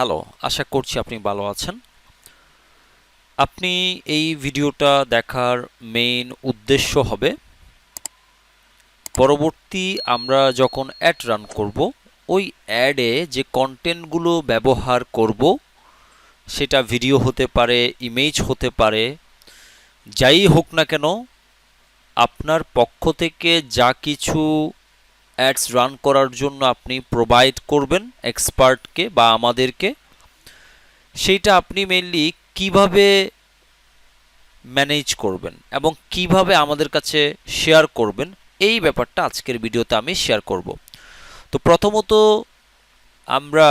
Hello, আশা করছি আপনি ভালো আছেন। আপনি এই ভিডিওটা দেখার মেইন উদ্দেশ্য হবে, পরবর্তী আমরা যখন অ্যাড রান করব, ওই অ্যাডে যে কন্টেন্টগুলো ব্যবহার করব, সেটা ভিডিও হতে পারে ইমেজ হতে পারে, যাই হোক না কেন, আপনার পক্ষ থেকে যা কিছু অ্যাডস রান করার জন্য আপনি প্রোভাইড করবেন এক্সপার্টকে বা আমাদেরকে। সেইটা আপনি মেনলি কীভাবে ম্যানেজ করবেন এবং কীভাবে আমাদের কাছে শেয়ার করবেন, এই ব্যাপারটা আজকের ভিডিওতে আমি শেয়ার করব। তো প্রথমত আমরা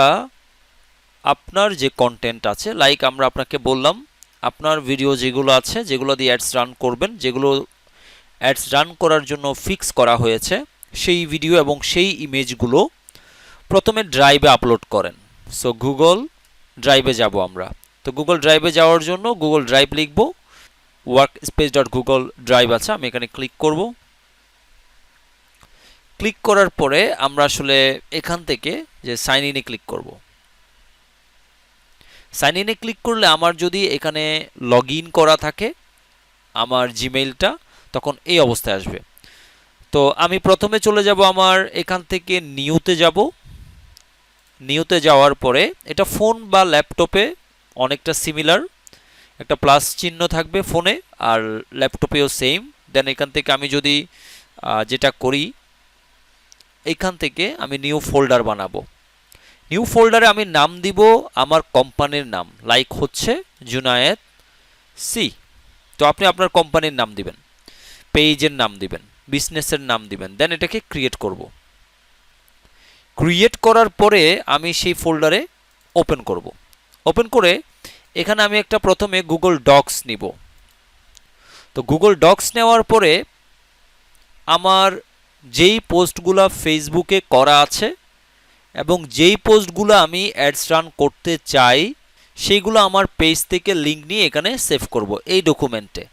আপনার যে কন্টেন্ট আছে লাইক আমরা আপনাকে বললাম, আপনার ভিডিও যেগুলো আছে, যেগুলো দিয়ে অ্যাডস রান করবেন, যেগুলো অ্যাডস রান করার জন্য ফিক্স করা হয়েছে সেই ভিডিও এবং সেই ইমেজগুলো প্রথমে ড্রাইভে আপলোড করেন। সো গুগল ড্রাইভে যাব আমরা। তো গুগল ড্রাইভে যাওয়ার জন্য গুগল ড্রাইভ লিখব। Workspace dot Google drive আছে, আমি এখানে ক্লিক করব। ক্লিক করার পরে আমরা আসলে এখান থেকে যে সাইন ইনে ক্লিক করব। সাইন ইনে ক্লিক করলে আমার যদি এখানে লগ করা থাকে, আমার জিমেইলটা তখন এই অবস্থায় আসবে। তো আমি প্রথমে চলে যাব আমার এখান থেকে নিউতে যাব। নিউতে যাওয়ার পরে এটা ফোন বা ল্যাপটপে অনেকটা সিমিলার একটা প্লাস চিহ্ন থাকবে ফোনে আর ল্যাপটপেও সেম দেন এখান থেকে আমি যদি যেটা করি, এখান থেকে আমি নিউ ফোল্ডার বানাবো। নিউ ফোল্ডারে আমি নাম দিব আমার কোম্পানির নাম। লাইক হচ্ছে জুনায়েদ সি তো আপনি আপনার কোম্পানির নাম দিবেন। পেজের নাম দিবেন। বিজনেসের নাম দিবেন দেন এটাকে ক্রিয়েট করব। ক্রিয়েট করার পরে আমি সেই ফোল্ডারে ওপেন করব। ওপেন করে এখানে আমি একটা প্রথমে গুগল ডক্স নিব। তো গুগল ডক্স নেওয়ার পরে আমার যেই পোস্টগুলো ফেসবুকে করা আছে এবং যেই পোস্টগুলো আমি অ্যাডস রান করতে চাই, সেইগুলো আমার পেজ থেকে লিঙ্ক নিয়ে এখানে সেভ করব এই ডকুমেন্টে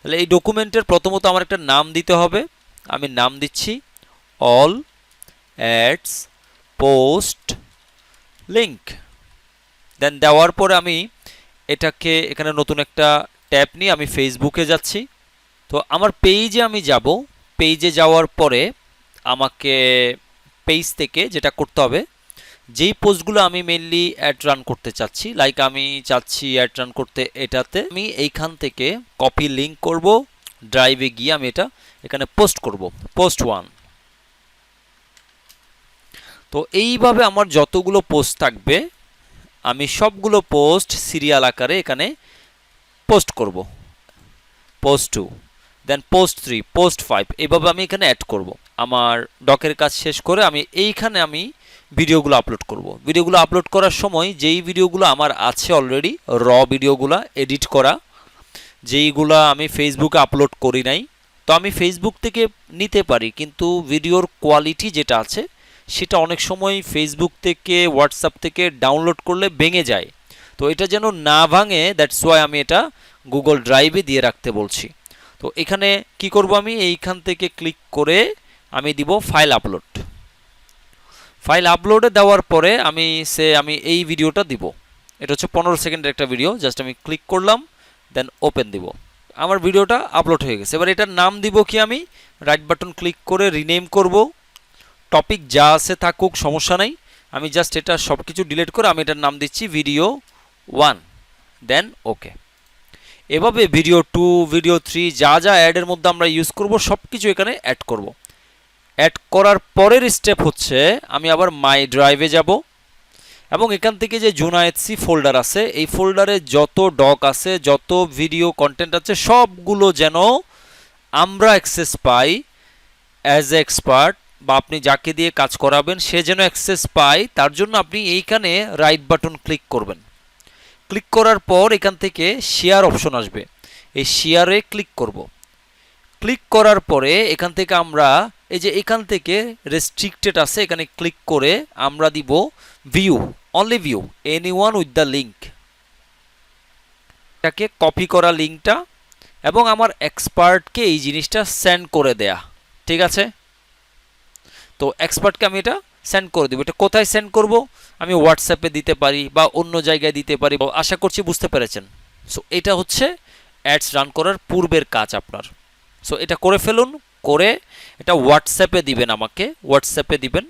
তাহলে এই ডকুমেন্টের প্রথমত আমার একটা নাম দিতে হবে। আমি নাম দিচ্ছি all ads post link then দেওয়ার পরে আমি এটাকে এখানে নতুন একটা ট্যাব নিয়ে আমি ফেসবুকে যাচ্ছি। তো আমার পেজে আমি যাব। পেজে যাওয়ার পরে আমাকে পেজ থেকে যেটা করতে হবে, যেই পোস্টগুলো আমি মেনলি অ্যাড রান করতে চাচ্ছি লাইক আমি চাচ্ছি অ্যাড রান করতে এটাতে, আমি এইখান থেকে কপি লিঙ্ক করব। ড্রাইভে গিয়ে আমি এটা এখানে পোস্ট করব পোস্ট ওয়ান তো এইভাবে আমার যতগুলো পোস্ট থাকবে, আমি সবগুলো পোস্ট সিরিয়াল আকারে এখানে পোস্ট করব। Post two then post three post five এইভাবে আমি এখানে অ্যাড করব। আমার ডকের কাজ শেষ করে আমি এইখানে আমি ভিডিওগুলো আপলোড করব। ভিডিওগুলো আপলোড করার সময় যেই ভিডিওগুলো আমার আছে অলরেডি র ভিডিওগুলো এডিট করা যেইগুলো আমি ফেসবুকে আপলোড করি নাই, তো আমি ফেসবুক থেকে নিতে পারি, কিন্তু ভিডিওর কোয়ালিটি যেটা আছে, সেটা অনেক সময় ফেসবুক থেকে হোয়াটসঅ্যাপ থেকে ডাউনলোড করলে ভেঙে যায়। তো এটা যেন না ভাঙে দ্যাটস ওয়াই আমি এটা গুগল ড্রাইভে দিয়ে রাখতে বলছি। তো এখানে কি করব আমি? এইখান থেকে ক্লিক করে আমি দিব ফাইল আপলোড ফাইল আপলোডে দেওয়ার পরে আমি সে, আমি এই ভিডিওটা দিব। এটা হচ্ছে পনেরো সেকেন্ডের একটা ভিডিও জাস্ট আমি ক্লিক করলাম। দেন ওপেন দিব। আমার ভিডিওটা আপলোড হয়ে গেছে। এবার এটার নাম দিব কি আমি? রাইট বাটন ক্লিক করে রিনেম করব। টপিক যা আছে থাকুক, সমস্যা নাই। আমি জাস্ট এটা সব কিছু ডিলিট করে আমি এটার নাম দিচ্ছি ভিডিও ওয়ান দেন ওকে এভাবে ভিডিও টু ভিডিও থ্রি যা যা অ্যাডের মধ্যে আমরা ইউজ করব সব কিছু এখানে অ্যাড করব। অ্যাড করার পরের স্টেপ হচ্ছে, আমি আবার মাই ড্রাইভে যাব। এবং এখান থেকে যে জুনায়েদ ফোল্ডার আছে, এই ফোল্ডারে যত ডক আছে, যত ভিডিও কন্টেন্ট আছে, সবগুলো যেন আমরা অ্যাক্সেস পাই অ্যাজ এ এক্সপার্ট বা আপনি যাকে দিয়ে কাজ করাবেন, সে যেন অ্যাক্সেস পায়, তার জন্য আপনি এইখানে রাইট বাটন ক্লিক করবেন। ক্লিক করার পর এখান থেকে শেয়ার অপশন আসবে। এই শেয়ারে ক্লিক করব। ক্লিক করার পরে এখান থেকে আমরা এই যে এখান থেকে রেস্ট্রিক্টেড আছে, এখানে ক্লিক করে আমরা দিব view only view anyone with the link এটাকে কপি করা লিঙ্কটা এবং আমার এক্সপার্টকে এই জিনিসটা সেন্ড করে দেয়া, ঠিক আছে? তো এক্সপার্টকে আমি এটা সেন্ড করে দেবো। এটা কোথায় সেন্ড করব? আমি হোয়াটসঅ্যাপে দিতে পারি বা অন্য জায়গায় দিতে পারি। আশা করছি বুঝতে পেরেছেন। সো এটা হচ্ছে অ্যাডস রান করার পূর্বের কাজ আপনার। সো এটা করে ফেলুন করে এটা হোয়াটসঅ্যাপে দিবেন আমাকে হোয়াটসঅ্যাপে দিবেন।